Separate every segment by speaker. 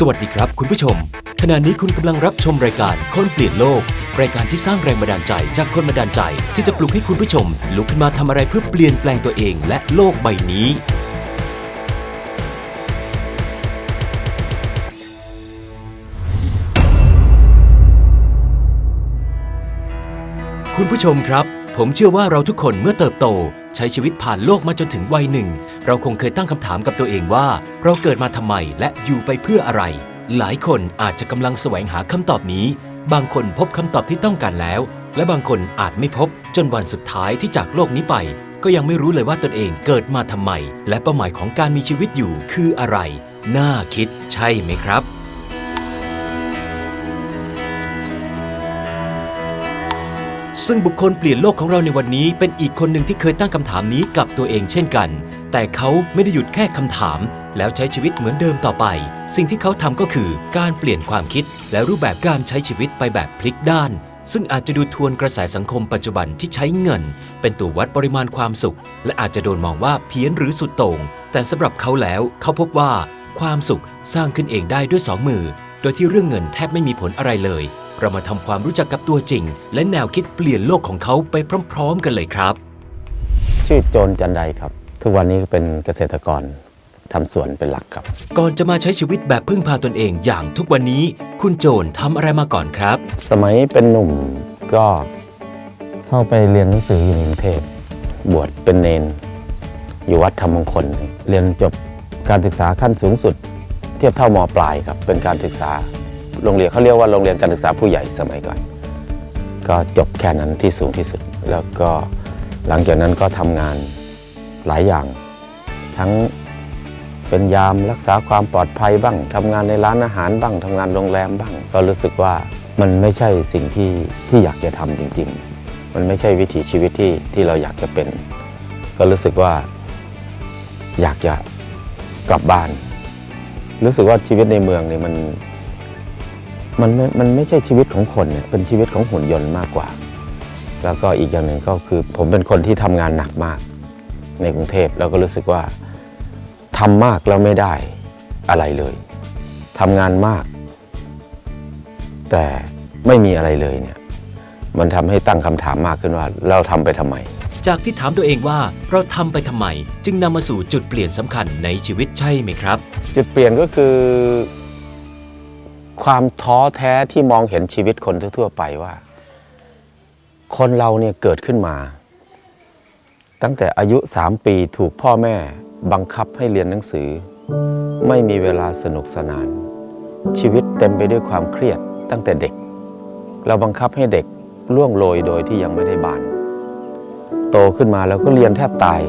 Speaker 1: สวัสดีครับคุณผู้ชม ขณะนี้คุณกำลังรับชมรายการคนเปลี่ยนโลก รายการที่สร้างแรงบันดาลใจจากคนบันดาลใจ ที่จะปลุกให้คุณผู้ชม ลุกขึ้นมาทำอะไรเพื่อเปลี่ยนแปลงตัวเองและโลกใบนี้ คุณผู้ชมครับ ผมเชื่อว่าเราทุกคนเมื่อเติบโต ใช้ชีวิตผ่านโลกมาจนถึงวัยหนึ่ง เราคงเคยตั้งคำถามกับตัวเองว่า เราเกิดมาทำไมและอยู่ไปเพื่ออะไร หลายคนอาจจะกำลังแสวงหาคำตอบนี้ บางคนพบคำตอบที่ต้องการแล้ว และบางคนอาจไม่พบ จนวันสุดท้ายที่จากโลกนี้ไป ก็ยังไม่รู้เลยว่าตนเองเกิดมาทำไม และเป้าหมายของการมีชีวิตอยู่คืออะไร น่าคิดใช่ไหมครับซึ่งบุคคลเปลี่ยนโลกของเราในวันนี้เป็นอีกคนหนึ่งที่เคยตั้งคำถามนี้กับตัวเองเช่นกัน แต่เขาไม่ได้หยุดแค่คำถาม แล้วใช้ชีวิตเหมือนเดิมต่อไป สิ่งที่เขาทำก็คือการเปลี่ยนความคิด และรูปแบบการใช้ชีวิตไปแบบพลิกด้าน ซึ่งอาจจะดูทวนกระแสสังคมปัจจุบันที่ใช้เงิน เป็นตัววัดปริมาณความสุข และอาจจะโดนมองว่าเพี้ยนหรือสุดโต่งแต่สำหรับเขาแล้วเขาพบว่า ความสุขสร้างขึ้นเองได้ด้วยสองมือ โดยที่เรื่องเงินแทบไม่มีผลอะไรเลย เรามาทำความรู้จักกับตัวจริง และแนวคิดเปลี่ยนโลกของเขาไปพร้อม ๆ กันเลยครับ
Speaker 2: ชื่อโจนจันไดครับ ทุกวันนี้เป็นเกษตรกรทำสวนเป็นหลักครับ
Speaker 1: ก่อนจะมาใช้ชีวิตแบบพึ่งพาตนเองอย่างทุกวันนี้ คุณโจนทำอะไรมาก่อนครับ
Speaker 2: สมัยเป็นหนุ่มก็เข้าไปเรียนหนังสืออยู่ในกรุงเทพบวชเป็นเนน อยู่วัดธรรมมงคล เรียนจบการศึกษาขั้นสูงสุด เทียบเท่ามปลายครับ เป็นการศึกษาโรงเรียนเขาเรียกว่าโรงเรียนการศึกษาผู้ใหญ่สมัยก่อน ก็จบแค่นั้นที่สูงที่สุด แล้วก็หลังจากนั้นก็ทำงาน หลายอย่าง ทั้งเป็นยามรักษาความปลอดภัยบ้างทำงานในร้านอาหารบ้างทำงานโรงแรมบ้าง ก็รู้สึกว่ามันไม่ใช่สิ่งที่ที่อยากจะทำจริง ๆ มันไม่ใช่วิถีชีวิตที่ที่เราอยากจะเป็น ก็รู้สึกว่า อยากจะกลับบ้าน รู้สึกว่าชีวิตในเมืองเนี่ยมันมันไม่มันไม่ใช่ชีวิตของคนเนี่ยเป็นชีวิตของหุ่นยนต์มากกว่า แล้วก็อีกอย่างหนึ่งก็คือผมเป็นคนที่ทำงานหนักมาก ในกรุงเทพแล้วก็รู้สึกว่าทำมากแล้วไม่ได้อะไรเลยทำงานมาก แต่ไม่มีอะไรเลยเนี่ยมันทำให้ตั้งคำถามมากขึ้นว่าเราทำไปทำไม
Speaker 1: จากที่ถามตัวเองว่าเราทำไปทำไม จึงนำมาสู่จุดเปลี่ยนสำคัญในชีวิตใช่ไหมครับ
Speaker 2: จุดเปลี่ยนก็คือ ความท้อแท้ที่มองเห็นชีวิตคนทั่วๆไปว่า คนเราเนี่ยเกิดขึ้นมา ตั้งแต่อายุสามปีถูกพ่อแม่บังคับให้เรียนหนังสือ ไม่มีเวลาสนุกสนาน ชีวิตเต็มไปด้วยความเครียดตั้งแต่เด็ก เราบังคับให้เด็กล่วงโรยโดยที่ยังไม่ได้บาน โตขึ้นมาแล้วก็เรียนแทบตาย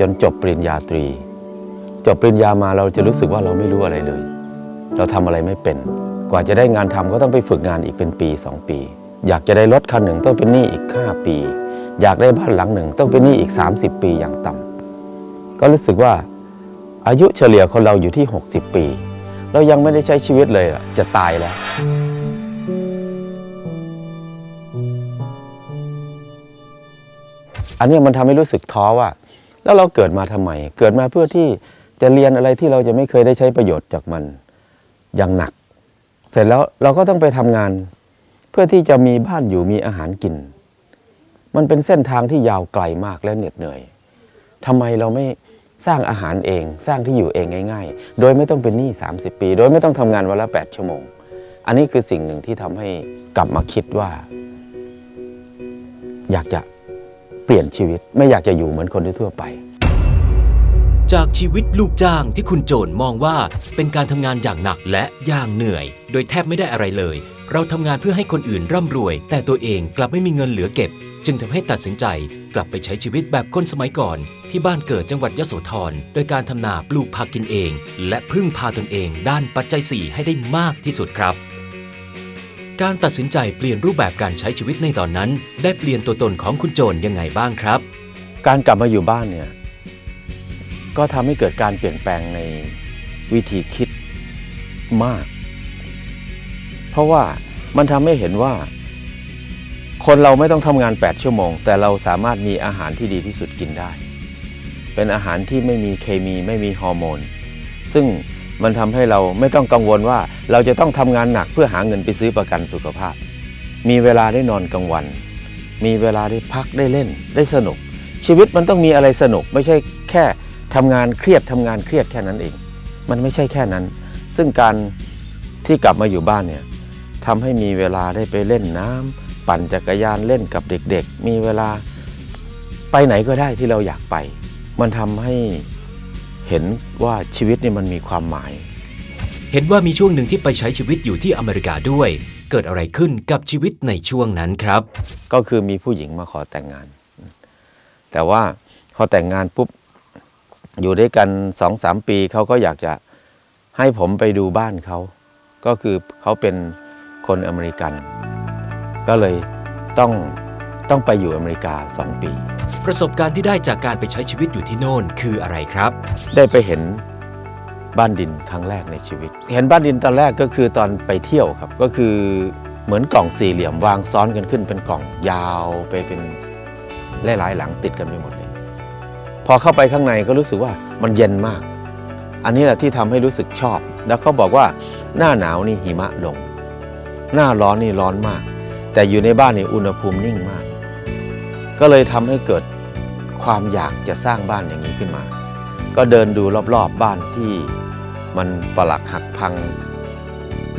Speaker 2: จนจบปริญญาตรี จบปริญญามาเราจะรู้สึกว่าเราไม่รู้อะไรเลย เราทำอะไรไม่เป็น กว่าจะได้งานทำก็ต้องไปฝึกงานอีกเป็นปี 2 ปี อยากจะได้รถคันหนึ่งต้องเป็นหนี้อีก 5 ปี อยากได้บ้านหลังหนึ่ง ต้องเป็นหนี้อีก 30 ปีอย่างต่ำก็รู้สึกว่าอายุเฉลี่ยคนเราอยู่ที่ 60 ปี เรายังไม่ได้ใช้ชีวิตเลยจะตายแล้วอันนี้มันทำให้รู้สึกท้อว่า แล้วเราเกิดมาทำไม เกิดมาเพื่อที่จะเรียนอะไรที่เราจะไม่เคยได้ใช้ประโยชน์จากมันอย่างหนัก เสร็จแล้วเราก็ต้องไปทำงาน เพื่อที่จะมีบ้านอยู่มีอาหารกิน มันเป็นเส้นทางที่ยาวไกลมากและเหน็ดเหนื่อยทำไมเราไม่สร้างอาหารเองสร้างที่อยู่เองง่าย ๆ โดยไม่ต้องเป็นหนี้ 30 ปี โดยไม่ต้องทำงานวันละ 8 ชั่วโมง อันนี้คือสิ่งหนึ่งที่ทำให้กลับมาคิดว่า อยากจะเปลี่ยนชีวิตไม่อยากจะอยู่เหมือนคนทั่วไป
Speaker 1: จากชีวิตลูกจ้างที่คุณโจนมองว่าเป็นการทำงานอย่างหนักและอย่างเหนื่อย โดยแทบไม่ได้อะไรเลย เราทำงานเพื่อให้คนอื่นร่ำรวย แต่ตัวเองกลับไม่มีเงินเหลือเก็บ จึงทำให้ตัดสินใจกลับไปใช้ชีวิตแบบคนสมัยก่อน ที่บ้านเกิดจังหวัดยโสธรโดยการทำนาปลูกผักกินเอง และพึ่งพาตนเอง ด้านปัจจัย 4 ให้ได้มากที่สุดครับ การตัดสินใจเปลี่ยนรูปแบบการใช้ชีวิตในตอนนั้น ได้เปลี่ยนตัวตนของคุณโจนยังไงบ้างครับ
Speaker 2: การกลับมาอยู่บ้านเนี่ยก็ทำให้เกิดการเปลี่ยนแปลงในวิธีคิดมาก เพราะว่ามันทำให้เห็นว่า คนเราไม่ต้องทำงาน 8 ชั่วโมง แต่เราสามารถมีอาหารที่ดีที่สุดกินได้ เป็นอาหารที่ไม่มีเคมีไม่มีฮอร์โมน ซึ่งมันทำให้เราไม่ต้องกังวลว่าเราจะต้องทำงานหนักเพื่อหาเงินไปซื้อประกันสุขภาพ มีเวลาได้นอนกลางวัน มีเวลาได้พักได้เล่น ได้สนุก ชีวิตมันต้องมีอะไรสนุก ไม่ใช่แค่ทำงานเครียดทำงานเครียดแค่นั้นเอง มันไม่ใช่แค่นั้น ซึ่งการที่กลับมาอยู่บ้านเนี่ยทำให้มีเวลาได้ไปเล่นน้ำ ปั่นจักรยานเล่นกับเด็กๆ มีเวลาไปไหนก็ได้ที่เราอยากไป มันทำให้เห็นว่าชีวิตนี่มันมีความหมาย
Speaker 1: เห็นว่ามีช่วงหนึ่งที่ไปใช้ชีวิตอยู่ที่อเมริกาด้วย เกิดอะไรขึ้นกับชีวิตในช่วงนั้นครับ
Speaker 2: ก็คือมีผู้หญิงมาขอแต่งงาน แต่ว่าพอแต่งงานปุ๊บอยู่ด้วยกันสองสามปีเขาก็อยากจะให้ผมไปดูบ้านเขา ก็คือเขาเป็นคนอเมริกัน ก็เลยต้องต้องไปอยู่อเมริกาสองปี
Speaker 1: ประสบการณ์ที่ได้จากการไปใช้ชีวิตอยู่ที่โน่นคืออะไรครับ
Speaker 2: ได้ไปเห็นบ้านดินครั้งแรกในชีวิต เห็นบ้านดินตอนแรกก็คือตอนไปเที่ยวครับ ก็คือเหมือนกล่องสี่เหลี่ยมวางซ้อนกันขึ้นเป็นกล่องยาวไปเป็นหลายๆหลังติดกันไปหมดเลย พอเข้าไปข้างในก็รู้สึกว่ามันเย็นมาก อันนี้แหละที่ทำให้รู้สึกชอบ แล้วเขาบอกว่าหน้าหนาวนี่หิมะลง หน้าร้อนนี่ร้อนมาก แต่อยู่ในบ้านนี่อุณหภูมินิ่งมาก ก็เลยทำให้เกิดความอยากจะสร้างบ้านอย่างนี้ขึ้นมา ก็เดินดูรอบๆบบ้านที่มันปลักหักพัง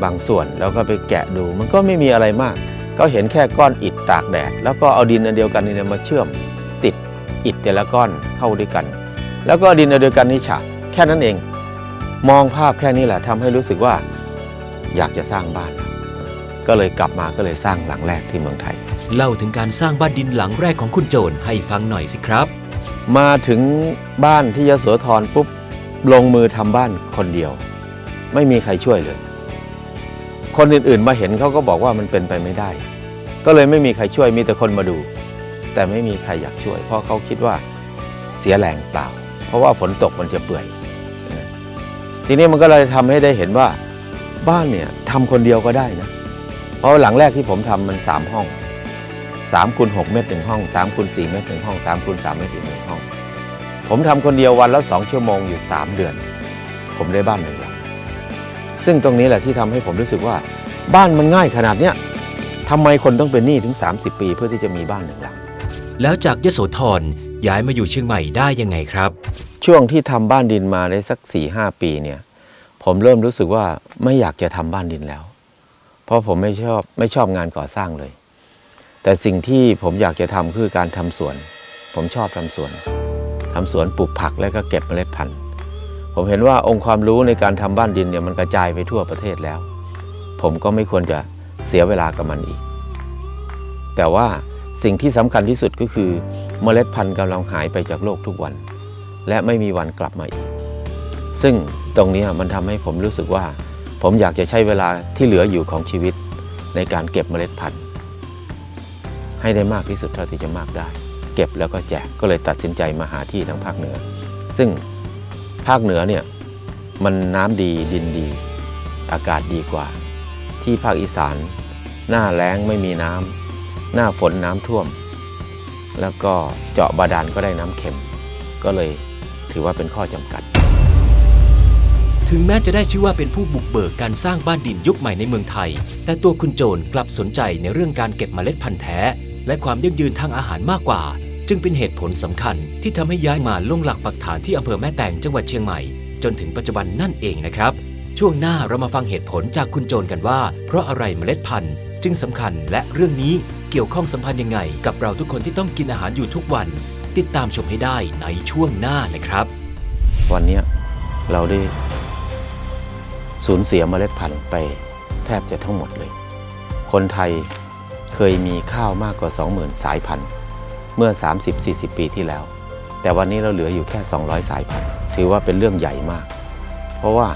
Speaker 2: บางส่วนแล้วก็ไปแกะดู มันก็ไม่มีอะไรมาก ก็เห็นแค่ก้อนอิฐตากแดด แล้วก็เอาดินอันเดียวกันนี่มาเชื่อมติดอิฐแต่ละก้อนเข้าด้วยกัน แล้วก็ดินอันเดียวกันนี่ฉาบแค่นั้นเอง มองภาพแค่นี้แหละทำให้รู้สึกว่าอยากจะสร้างบ้าน ก็เลยกลับมาก็เลยสร้างหลังแรกที่เมืองไทย
Speaker 1: เล่าถึงการสร้างบ้านดินหลังแรกของคุณโจนให้ฟังหน่อยสิครับ
Speaker 2: มาถึงบ้านที่ยโสธรปุ๊บลงมือทำบ้านคนเดียว ไม่มีใครช่วยเลย คนอื่นๆมาเห็นเขาก็บอกว่ามันเป็นไปไม่ได้ ก็เลยไม่มีใครช่วยมีแต่คนมาดู แต่ไม่มีใครอยากช่วย เพราะเขาคิดว่าเสียแรงเปล่า เพราะว่าฝนตกมันจะเปื่อยนะทีนี้มันก็เลยทำให้ได้เห็นว่าบ้านเนี่ยทำคนเดียวก็ได้นะ เพราะหลังแรกที่ผมทำมันสามห้อง3คูณ6เมตรหนึ่งห้อง3คูณ4เมตรหนึ่งห้อง3คูณ3เมตรอีกหนึ่งห้อง ผมทำคนเดียววันละ2ชั่วโมงอยู่ 3 เดือน ผมได้บ้านหนึ่งหลังซึ่งตรงนี้แหละที่ทำให้ผมรู้สึกว่า บ้านมันง่ายขนาดเนี้ยทำไมคนต้องเป็นหนี้ถึง 30 ปีเพื่อที่จะมีบ้านหนึ่งหลัง
Speaker 1: แล้วจากยโสธรย้ายมาอยู่เชียงใหม่ได้ยังไงครับ
Speaker 2: ช่วงที่ทำบ้านดินมาได้สัก4ี่หปีเนี่ยผมเริ่มรู้สึกว่าไม่อยากจะทำบ้านดินแล้ว เพราะผมไม่ชอบไม่ชอบงานก่อสร้างเลย แต่สิ่งที่ผมอยากจะทำคือการทำสวน ผมชอบทำสวนทำสวนปลูกผักแล้วก็เก็บเมล็ดพันธุ์ ผมเห็นว่าองค์ความรู้ในการทำบ้านดินเนี่ยมันกระจายไปทั่วประเทศแล้ว ผมก็ไม่ควรจะเสียเวลากับมันอีก แต่ว่าสิ่งที่สำคัญที่สุดก็คือเมล็ดพันธุ์กำลังหายไปจากโลกทุกวัน และไม่มีวันกลับมาอีก ซึ่งตรงนี้มันทำให้ผมรู้สึกว่า ผมอยากจะใช้เวลาที่เหลืออยู่ของชีวิตในการเก็บเมล็ดพันธุ์ ให้ได้มากที่สุดเท่าที่จะมากได้ เก็บแล้วก็แจกก็เลยตัดสินใจมาหาที่ทางภาคเหนือ ซึ่งภาคเหนือเนี่ยมันน้ำดีดินดี อากาศดีกว่า ที่ภาคอีสาน หน้าแล้งไม่มีน้ำหน้าฝนน้ำท่วม แล้วก็เจาะบาดาลก็ได้น้ำเค็ม ก็เลยถือว่าเป็นข้อจำกัด
Speaker 1: ถึงแม้จะได้ชื่อว่าเป็นผู้บุกเบิกการสร้างบ้านดินยุคใหม่ในเมืองไทย แต่ตัวคุณโจนกลับสนใจในเรื่องการเก็บเมล็ดพันธุ์แท้ และความยั่งยืนทางอาหารมากกว่า จึงเป็นเหตุผลสำคัญที่ทำให้ย้ายมาลงหลักปักฐานที่อำเภอแม่แตงจังหวัดเชียงใหม่ จนถึงปัจจุบันนั่นเองนะครับ ช่วงหน้าเรามาฟังเหตุผลจากคุณโจนกันว่า เพราะอะไรเมล็ดพันธุ์จึงสำคัญและเรื่องนี้เกี่ยวข้องสัมพันธ์ยังไง กับเราทุกคนที่ต้องกินอาหารอยู่ทุกวัน ติดตามชมให้ได้ในช่วงหน้านะครับ
Speaker 2: วันนี้เราได้ สูญเสียเมล็ดพันธุ์ไปแทบจะทั้งหมดเลย คนไทยเคยมีข้าวมากกว่า 20,000 สายพันธุ์ เมื่อ 30-40 ปีที่แล้ว แต่วันนี้เราเหลืออยู่แค่ 200 สายพันธุ์ ถือว่าเป็นเรื่องใหญ่มาก เพราะว่า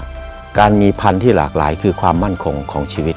Speaker 2: การมีพันธุ์ที่หลากหลายคือความมั่นคงของชีวิต